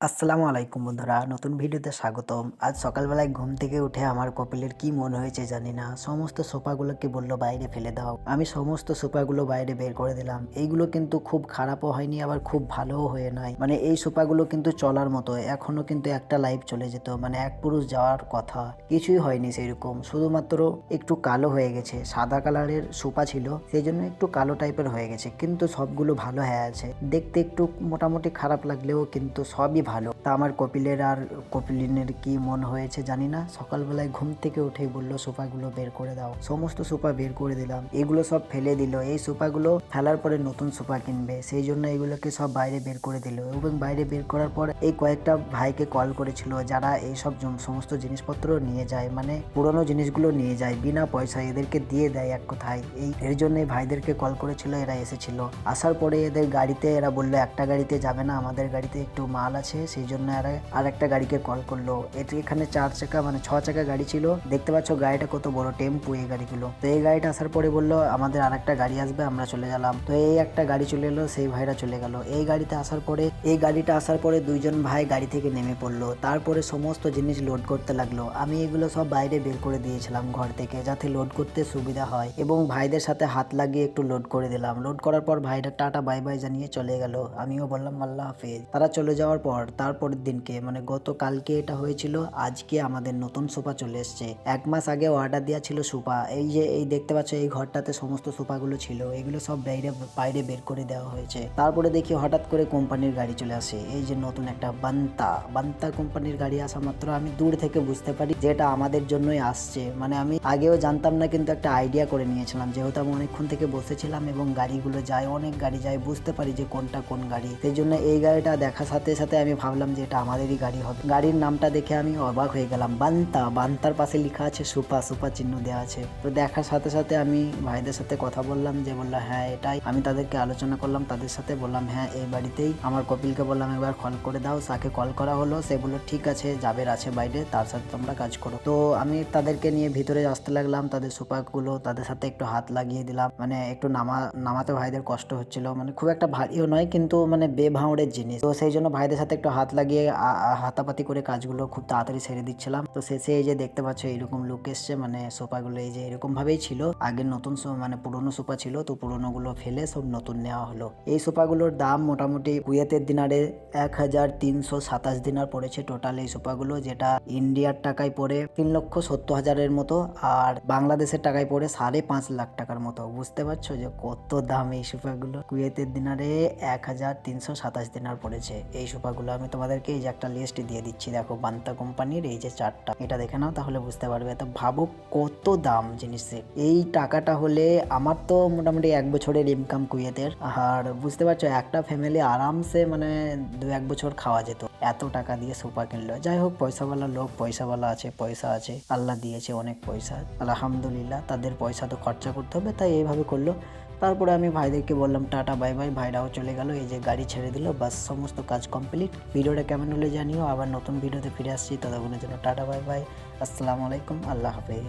আসসালামু আলাইকুম বন্ধুরা, নতুন ভিডিওতে স্বাগতম। আজ সকালবেলায় ঘুম থেকে উঠে আমার কপিলের কি মনে হয়েছে জানি না। সমস্ত সোফাগুলোকে বলল, বাইরে ফেলে দাও। আমি সমস্ত সোফাগুলো বাইরে বের করে দিলাম। এইগুলো কিন্তু খুব খারাপও হয়নি, আবার খুব ভালোও হয়ে নাই। মানে এই সোফাগুলো কিন্তু চলার মতো এখনও কিন্তু একটা লাইফ চলে যেত মানে এক পুরুষ যাওয়ার কথা। কিছুই হয়নি সেরকম শুধুমাত্র একটু কালো হয়ে গেছে। সাদা কালারের সোফা ছিল সেই জন্য একটু কালো টাইপের হয়ে গেছে, কিন্তু সবগুলো ভালো হয়ে আছে। দেখতে একটু মোটামুটি খারাপ লাগলেও কিন্তু সবই ভালো। তা আমার কপিলের আর কপিলিনের কি মন হয়েছে জানি না। সকালবেলায় ঘুম থেকে উঠেই বলল, সোফাগুলো বের করে দাও। সমস্ত সোফা বের করে দিলাম। এগুলো সব ফেলে দিল। এই সোফাগুলো ফেলার পরে নতুন সোফা কিনবে। সেই জন্য এগুলোকে সব বাইরে বের করে দিল এবং বাইরে বের করার পর এই কয়েকটা ভাইকে কল করেছিল যারা এই সব সমস্ত জিনিসপত্র নিয়ে যায় মানে পুরনো জিনিসগুলো নিয়ে যায়, বিনা পয়সায় এদেরকে দিয়ে দেয় এক কথায়। এই, এর জন্য ভাইদেরকে কল করেছিল, এরা এসেছিল। আসার পরে এদের গাড়িতে এরা বলল, একটা গাড়িতে যাবে না, আমাদের গাড়িতে একটু মাল আছে। সেই জন্য আর একটা গাড়িকে কল করল। এটি এখানে চার চাকা মানে ছ চাকা গাড়ি ছিল। দেখতে পাচ্ছ গাড়িটা কত বড় টেম্পু এই গাড়িগুলো। তো এই গাড়িটা আসার পরে বলল, আমাদের আর একটা গাড়ি আসবে, আমরা চলে গেলাম। তো এই একটা গাড়ি চলে এলো, সেই ভাইরা চলে গেল। এই গাড়িতে আসার পরে, এই গাড়িটা আসার পরে দুইজন ভাই গাড়ি থেকে নেমে পড়ল। তারপরে সমস্ত জিনিস লোড করতে লাগল। আমি এগুলো সব বাইরে বের করে দিয়েছিলাম ঘর থেকে, যাতে লোড করতে সুবিধা হয়। এবং ভাইদের সাথে হাত লাগিয়ে একটু লোড করে দিলাম। লোড করার পর ভাইরা টাটা বাই বাই জানিয়ে চলে গেল। আমিও বললাম, আল্লাহ হাফেজ। তারা চলে যাওয়ার পর তারপরের দিনকে মানে গতকালকে এটা হয়েছিল, আজকে আমাদের নতুন সোফা চলে এসছে। এক মাস আগে অর্ডার দেওয়া ছিল সোফা। এই যে, এই দেখতে পাচ্ছ, এই ঘরটাতে সমস্ত সোফাগুলো ছিল, এগুলো সব বাইরে বাইরে বের করে দেওয়া হয়েছে। তারপরে দেখি হঠাৎ করে কোম্পানির গাড়ি চলে আসে। এই যে নতুন একটা বান্তা বান্তা কোম্পানির গাড়ি আসা মাত্র আমি দূর থেকে বুঝতে পারি যে এটা আমাদের জন্যই আসছে। মানে আমি আগেও জানতাম না, কিন্তু একটা আইডিয়া করে নিয়েছিলাম। যেহেতু আমি অনেকক্ষণ থেকে বসেছিলাম এবং গাড়িগুলো যায়, অনেক গাড়ি যায়, বুঝতে পারি যে কোনটা কোন গাড়ি। সেই জন্য এই গাড়িটা দেখার সাথে সাথে আমি ভাবলাম যে এটা আমাদেরই গাড়ি হবে। গাড়ির নামটা দেখে আমি অবাক হয়ে গেলাম। বান্তা, বান্তার পাশে লেখা আছে, সুপা সুপা চিহ্ন দেওয়া আছে। তো দেখার সাথে সাথে আমি ভাইদের সাথে কথা বললাম যে বলল হ্যাঁ এটাই। আমি তাদেরকে আলোচনা করলাম, তাদের সাথে বললাম হ্যাঁ এই বাড়িতেই। আমার কপিলকে বললাম, একবার কল করে দাও তাকে কল করা হলো, সে বলল, ঠিক আছে, যাবের আছে বাইরে, তার সাথে তোমরা কাজ করো। তো আমি তাদেরকে নিয়ে ভিতরে আসতে লাগলাম, তাদের সোফাগুলো তাদের সাথে একটু হাত লাগিয়ে দিলাম। মানে একটু নামা, নামাতে ভাইদের কষ্ট হচ্ছিল। মানে খুব একটা ভারীও নয়, কিন্তু মানে বেভাঁড়ের জিনিস। তো সেই জন্য ভাইদের সাথে একটু হাত লাগিয়ে হাতাপাতি করে কাজগুলো খুব তাড়াতাড়ি সেরে দিচ্ছিলাম। তো শেষে এই যে দেখতে পাচ্ছ এরকম লুক এসছে মানে সোফাগুলো এই যে এরকম ভাবেই ছিল। আগের নতুন মানে পুরনো সোফা ছিল, তো পুরনো গুলো ফেলে সব নতুন নেওয়া হলো। এই সোফাগুলোর দাম মোটামুটি কুয়েতের দিনারে এক হাজার তিনশো সাতাশ দিনার পড়েছে টোটাল এই সোফাগুলো, যেটা ইন্ডিয়ার টাকায় পড়ে তিন লক্ষ সত্তর হাজারের মতো, আর বাংলাদেশের টাকায় পড়ে সাড়ে পাঁচ লাখ টাকার মতো। বুঝতে পারছ যে কত দাম এই সোফাগুলো? কুয়েতের দিনারে এক হাজার তিনশো সাতাশ দিনার পড়েছে এই সোফাগুলো। আমি তোমাদেরকে এই যে একটা লিস্ট দিয়ে দিচ্ছি। দেখো, বান্তা কোম্পানির এই যে চারটা। এটা দেখে নাও, তাহলে বুঝতে পারবে। তো ভাবো কত দাম জিনিসের। এই টাকাটা হলে আমার তো মোটামুটি এক বছরের ইনকাম কুয়েতের। আর বুঝতে পারছ, একটা ফ্যামিলি আরামসে মানে দু এক বছর খাওয়া যেত। এত টাকা দিয়ে সোফা কিনলো। যাই হোক, পয়সাওয়ালা লোক, পয়সাওয়ালা আছে, পয়সা আছে। আল্লাহ দিয়েছে অনেক পয়সা। আলহামদুলিল্লাহ, তাদের পয়সা তো খরচা করতে হবে, তাই এইভাবে করল। তারপরে আমি ভাইদেরকে বললাম, টাটা, বাই বাই, ভাইরাও চলে গেল, এই যে গাড়ি ছেড়ে দিল, বাস, সমস্ত কাজ কমপ্লিট। ভিডিওটা কেমন হলে জানিও, আবার নতুন ভিডিওতে ফিরে আসছি, ততক্ষণের জন্য টাটা, বাই বাই, আসসালামু আলাইকুম, আল্লাহ হাফেজ।